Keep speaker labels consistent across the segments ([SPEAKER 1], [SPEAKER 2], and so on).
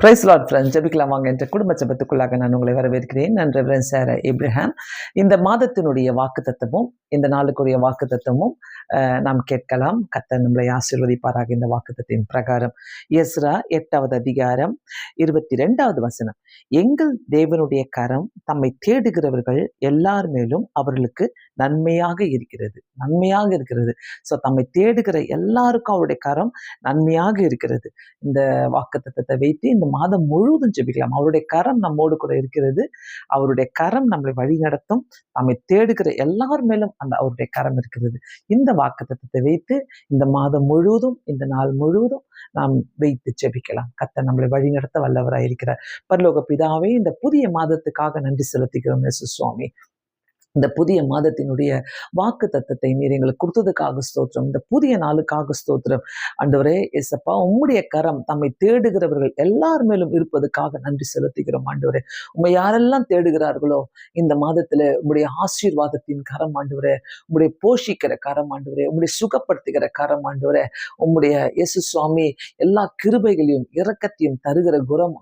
[SPEAKER 1] Price Lord friends ஜபிக்கலாம் வாங்க என்ற குடும்ப ஜெபத்துக்குள்ளாக நான் உங்களை வரவேற்கிறேன். நான் ரெவரன் சார் இப்ரஹாம் இந்த மாதத்தினுடைய வாக்கு தத்துவமும் இந்த நாளுக்குரிய வாக்கு தத்துவமும் நாம் கேட்கலாம். கத்த நம்மளை ஆசீர்வதிப்பாராக இந்த வாக்கு தத்துவின் பிரகாரம். எஸ்ரா எட்டாவது அதிகாரம் இருபத்தி ரெண்டாவது வசனம். எங்கள் தேவனுடைய கரம் தம்மை தேடுகிறவர்கள் எல்லார் மேலும் அவர்களுக்கு நன்மையாக இருக்கிறது. நன்மையாக இருக்கிறது. ஸோ தம்மை தேடுகிற எல்லாருக்கும் அவருடைய கரம் நன்மையாக இருக்கிறது. இந்த வாக்கு தத்துவத்தை வைத்து இந்த மாதம் முழுவதும் ஜெபிக்கலாம். அவருடைய கரம் நம்மோடு கூட இருக்கிறது. அவருடைய கரம் நம்மளை வழி நடத்தும் நம்மை தேடுகிற எல்லார் மேலும் அந்த அவருடைய கரம் இருக்கிறது. இந்த வாக்கு தத்துவத்தை வைத்து இந்த மாதம் முழுவதும் இந்த நாள் முழுவதும் நாம் வைத்து ஜெபிக்கலாம். கத்த நம்மளை வழி நடத்த வல்லவராக இருக்கிறார் பரலோக பிதாவே இந்த புதிய மாதத்துக்காக நன்றி செலுத்துகிறோம். சுவாமி. இந்த புதிய மாதத்தினுடைய வாக்கு தத்தத்தை நீர் எங்களுக்கு கொடுத்ததுக்காக ஸ்தோத்திரம். இந்த புதிய நாளுக்காக ஸ்தோத்திரம். ஆண்டவரே எசப்பா உம்முடைய கரம் தம்மை தேடுகிறவர்கள் எல்லார் மேலும் இருப்பதுக்காக நன்றி செலுத்துகிறோம் ஆண்டவரே. உண்மை யாரெல்லாம் தேடுகிறார்களோ இந்த மாதத்துல உங்களுடைய ஆசீர்வாதத்தின் கரம் ஆண்டவரே உங்களுடைய போஷிக்கிற கரம் ஆண்டவரே உங்களுடைய சுகப்படுத்துகிற கரம் ஆண்டவரே உம்முடைய இயேசு சுவாமி எல்லா கிருபைகளையும் இரக்கத்தையும் தருகிற குரம்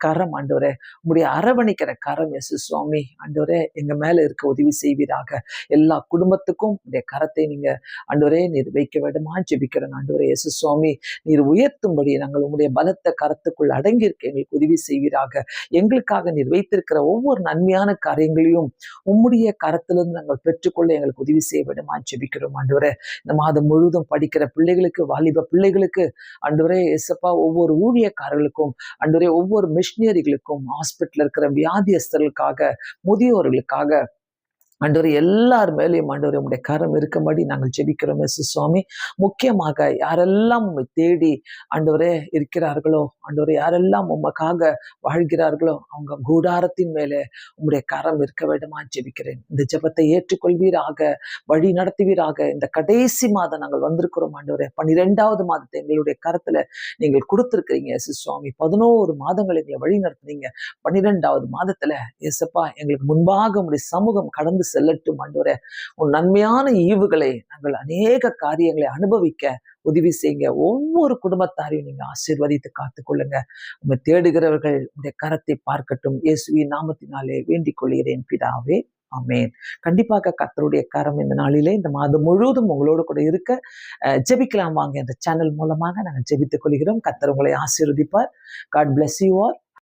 [SPEAKER 1] கரம் ஆண்டவரே உங்களுடைய அரவணைக்கிற கரம் இயேசு சுவாமி ஆண்டவரே எங்க மேல இருக்க உதவி செய்வீராக. எல்லா குடும்பத்துக்கும் உடைய கரத்தை நீங்க ஆண்டவரே நீர் வைக்க வேண்டுமா? ஜெபிக்கிறேன் ஆண்டவரே இயேசு சுவாமி. நீர் உயர்த்தும்படி நாங்கள் உங்களுடைய பலத்த கரத்துக்குள் அடங்கியிருக்க எங்களுக்கு உதவி செய்வீராக. எங்களுக்காக நீர் வைத்திருக்கிற ஒவ்வொரு நன்மையான காரியங்களையும் உம்முடைய கரத்திலிருந்து நாங்கள் பெற்றுக்கொள்ள எங்களுக்கு உதவி செய்ய வேண்டுமா? ஜெபிக்கிறோம் ஆண்டவரே. இந்த மாதம் முழுவதும் படிக்கிற பிள்ளைகளுக்கு வாலிப பிள்ளைகளுக்கு ஆண்டவரே இயேசப்பா ஒவ்வொரு ஊழியக்காரர்களுக்கும் ஆண்டவரே ஒவ்வொரு மிஷினரிகளுக்கும் ஹாஸ்பிட்டல் இருக்கிற வியாதியஸ்தர்களுக்காக முதியோர்களுக்காக ஆண்டவர் எல்லார் மேலேயும் ஆண்டவர் உங்களுடைய கரம் இருக்கும்படி நாங்கள் ஜெபிக்கிறோம். எஸ் சுவாமி முக்கியமாக யாரெல்லாம் உண்மை தேடி ஆண்டவரே இருக்கிறார்களோ ஆண்டவர் யாரெல்லாம் உமக்காக வாழ்கிறார்களோ அவங்க கூடாரத்தின் மேலே உங்களுடைய கரம் இருக்க வேண்டுமா ஜெபிக்கிறேன். இந்த ஜெபத்தை ஏற்றுக்கொள்வீராக வழி நடத்துவீராக. இந்த கடைசி மாதம் நாங்கள் வந்திருக்கிறோம் ஆண்டவரே. பன்னிரெண்டாவது மாதத்தை எங்களுடைய கரத்துல நீங்கள் கொடுத்துருக்கிறீங்க. எஸ் சுவாமி பதினோரு மாதங்கள் எங்களை வழி நடத்துனீங்க. பன்னிரெண்டாவது மாதத்துல எசப்பா எங்களுக்கு முன்பாக உங்களுடைய சமூகம் கடந்து செல்லட்டும் ஆண்டவரே. உன் நன்மையான ஈவுகளை நாங்கள் அநேக காரியங்களை அனுபவிக்க உதவி செய்யுங்க. ஒவ்வொரு குடும்பத்தாரையும் நீங்க ஆசீர்வதித்து காத்துக்கொள்ளுங்க. உங்க தேடுகிறவர்கள் உடைய கரத்தை பார்க்கட்டும். இயேசுவி நாமத்தினாலே வேண்டிக் கொள்கிறேன் பிதாவே. அமேன் கண்டிப்பாக கத்தருடைய கரம் இந்த நாளிலே இந்த மாதம் முழுவதும் உங்களோடு கூட இருக்க ஜெபிக்கலாம் வாங்க. இந்த சேனல் மூலமாக நாங்கள் ஜெபித்துக் கொள்கிறோம். கத்தர் உங்களை ஆசீர்வதிப்பார். God bless you are